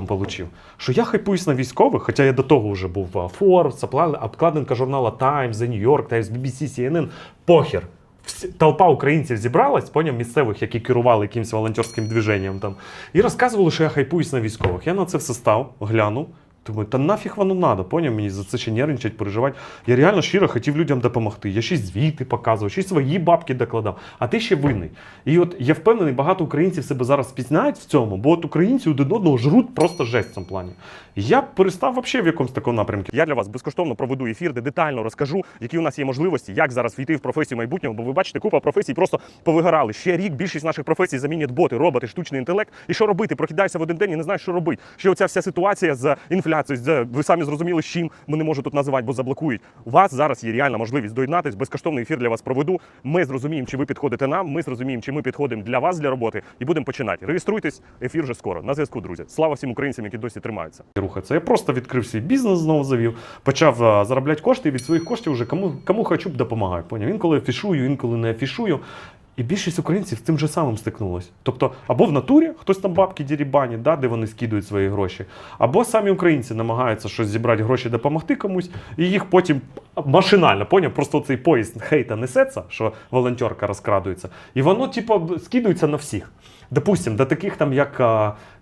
потім отримав? Що я хайпуюсь на військових, хоча я до того вже був в Forbes, обкладинка журнала Times, The New York Times, BBC, CNN. Похер. Толпа українців зібралась, поняв місцевих, які керували якимось волонтерським движенням там, і розказували, що я хайпуюсь на військових. Я на це все став, глянув. Думаю, та нафіг воно надо, поняв мені за це ще нервничать, переживати. Я реально щиро хотів людям допомогти. Я ще звіти показував, ще свої бабки докладав, а ти ще винний. І от я впевнений, багато українців себе зараз спізнають в цьому, бо от українці один одного жруть просто жесть в цьому плані. Я перестав взагалі в якомусь такому напрямку. Я для вас безкоштовно проведу ефір, де детально розкажу, які у нас є можливості, як зараз війти в професію майбутнього. Бо ви бачите, купа професій просто повигорали. Ще рік більшість наших професій замінять боти, роботи, штучний інтелект. І що робити? Прокидаєшся в один день і не знаєш, що робити. Ще оця вся ситуація з інфляцією, з ви самі зрозуміли, з чим ми не можу тут називати, бо заблокують. У вас зараз є реальна можливість доєднатись. Безкоштовний ефір для вас проведу. Ми зрозуміємо, чи ви підходите нам. Ми зрозуміємо, чи ми підходимо для вас для роботи, і будемо починати. Реєструйтесь, ефір вже скоро. На зв'язку, друзі. Слава всім українцям, які досі тримаються. Рухатися. Я просто відкрив свій бізнес, знову завів, почав заробляти кошти від своїх коштів вже кому кому хочу допомагаю. Поняв? Інколи афішую, інколи не афішую. І більшість українців з тим же самим стикнулось. Тобто, або в натурі хтось там бабки дірібані, да, де вони скидують свої гроші, або самі українці намагаються щось зібрати гроші, допомогти комусь, і їх потім машинально, поняв, просто цей поїзд хейта несеться, що волонтерка розкрадується, і воно, типу, скидується на всіх. Допустим, до таких там, як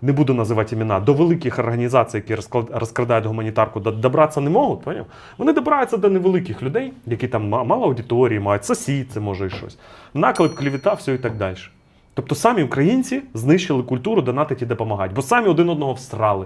не буду називати імена, до великих організацій, які розкрадають гуманітарку, добратися не можуть, поняв? Вони добираються до невеликих людей, які там мало аудиторії мають, сосід, це може і щось. Наклеп, клівіта, все і так далі. Тобто самі українці знищили культуру донатить і допомагати, бо самі один одного всрали.